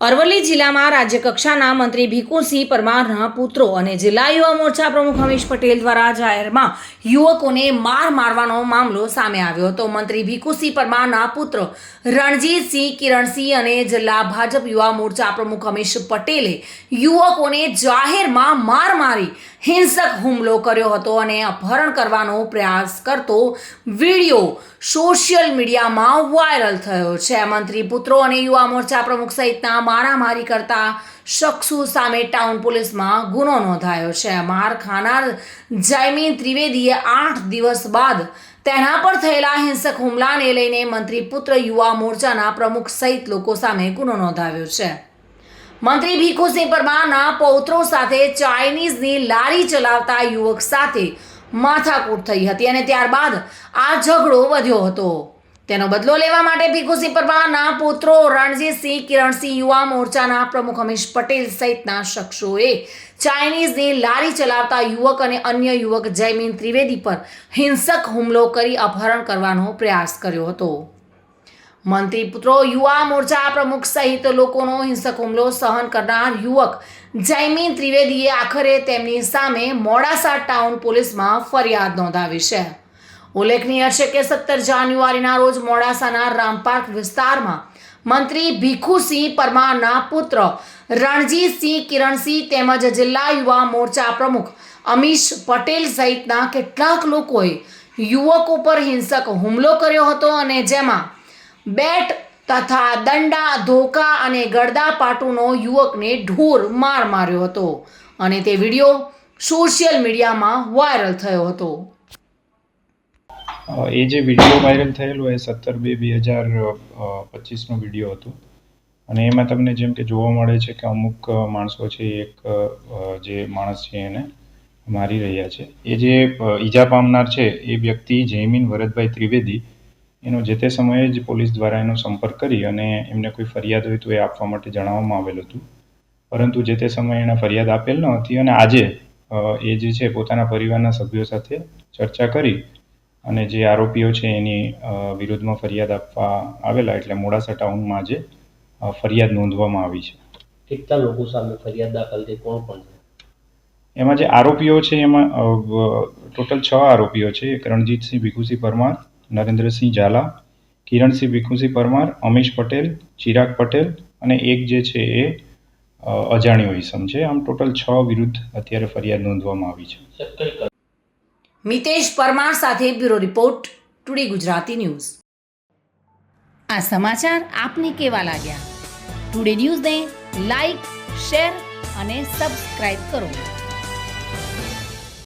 અરવલ્લી જિલ્લામાં રાજ્યકક્ષાના મંત્રી ભીખુસિંહ પરમારના પુત્રો અને જિલ્લા યુવા મોરચા પ્રમુખ હમીશ પટેલ દ્વારા જાહેરમાં યુવકોને માર મારવાનો મામલો સામે આવ્યો હતો. મંત્રી ભીખુસિંહ પરમારના પુત્ર રણજીતસિંહ, કિરણસિંહ અને જિલ્લા ભાજપ યુવા મોરચા પ્રમુખ હમીશ પટેલે યુવકોને જાહેરમાં માર મારી હિંસક હુમલો કર્યો હતો અને અપહરણ કરવાનો પ્રયાસ કરતો વીડિયો સોશિયલ મીડિયામાં વાયરલ થયો છે. મંત્રી પુત્રો અને યુવા મોરચા પ્રમુખ સહિતના મારામારી કરતા શખ્સો સામે ટાઉન પોલીસમાં ગુનો નોંધાયો છે. માર ખાનાર જયમીન ત્રિવેદીએ આઠ દિવસ બાદ તેના પર થયેલા હિંસક હુમલાને લઈને મંત્રી પુત્ર યુવા મોરચાના પ્રમુખ સહિત લોકો સામે ગુનો નોંધાવ્યો છે. મંત્રી ભીખુસિંહ પરમારના પૌત્રો સાથે ચાઇનીઝની લારી ચલાવતા યુવક સાથે માથાકૂટ થઈ હતી અને ત્યારબાદ આ ઝઘડો વધ્યો હતો. તેનો બદલો લેવા માટે ભીખુસિંહ પરમારના પુત્રો રણજીતસિંહ કિરણસિંહ યુવા મોરચાના પ્રમુખ હમીશ પટેલ સહિતના શખ્સોએ ચાઇનીઝની લારી ચલાવતા યુવક અને અન્ય યુવક જયમીન ત્રિવેદી પર હિંસક હુમલો કરી અપહરણ કરવાનો પ્રયાસ કર્યો હતો. મંત્રી પુત્રો યુવા મોરચા પ્રમુખ સહિત લોકોનો હિંસક હુમલો સહન કરનાર યુવક જયમીન ત્રિવેદીએ આખરે તેમની સામે મોડાસા ટાઉન પોલીસમાં ફરિયાદ નોંધાવી છે. ઉલ્લેખનીય છે કે સત્તર જાન્યુઆરીના રોજ મોડાસાના રામપાર્ક વિસ્તારમાં મંત્રી ભીખુસિંહ પરમારના પુત્ર રણજીતસિંહ કિરણસિંહ તેમજ જિલ્લા યુવા મોરચા પ્રમુખ અમીશ પટેલ સહિતના કેટલાક લોકોએ યુવક ઉપર હિંસક હુમલો કર્યો હતો અને જેમાં બેટ તથા દંડા, ધોકા અને ગળદા પાટુનો યુવકને ઢોર માર માર્યો હતો. અને તે વીડિયો સોશિયલ મીડિયામાં વાયરલ થયો હતો. એ જે વીડિયો વાયરલ થયેલો એ સત્તર બે બે હજાર પચીસનો વીડિયો હતો. અને એમાં તમને જેમ કે જોવા મળે છે કે અમુક માણસો છે, એક જે માણસ છે એને મારી રહ્યા છે. એ જે ઈજા પામનાર છે, એ વ્યક્તિ જયમીન વરદભાઈ ત્રિવેદી, એનો જે તે સમયે જ પોલીસ દ્વારા એનો સંપર્ક કરી અને એમને કોઈ ફરિયાદ હોય તો એ આપવા માટે જણાવવામાં આવેલું હતું. પરંતુ જે તે સમયે એણે ફરિયાદ આપેલ ન હતી અને આજે એ જે છે પોતાના પરિવારના સભ્યો સાથે ચર્ચા કરી અને જે આરોપીઓ છે એની વિરુદ્ધમાં ફરિયાદ આપવા આવેલા એટલે મોડાસા ટાઉનમાં આજે ફરિયાદ નોંધવામાં આવી છે. કેટલા લોકો સામે ફરિયાદ દાખલ થઈ? કોણ કોણ છે? એમાં જે આરોપીઓ છે એમાં ટોટલ છ આરોપીઓ છે. એક રણજીતસિંહ ભીખુસિંહ પરમાર નરેન્દ્રસિંહ ઝાલા કિરણસિંહ ભીખુસિંહ પરમાર અમીશ પટેલ ચિરાગ પટેલ અને એક જે છે એ અજાણ્યો ઇસમ છે. આમ ટોટલ છ વિરુદ્ધ અત્યારે ફરિયાદ નોંધવામાં આવી છે. મિતેશ પરમાર સાથે bureau report, today Gujarati news. આ સમાચાર આપને કેવા લાગ્યા? ટુડે ન્યૂઝને લાઈક, શેર અને સબસ્ક્રાઇબ કરો.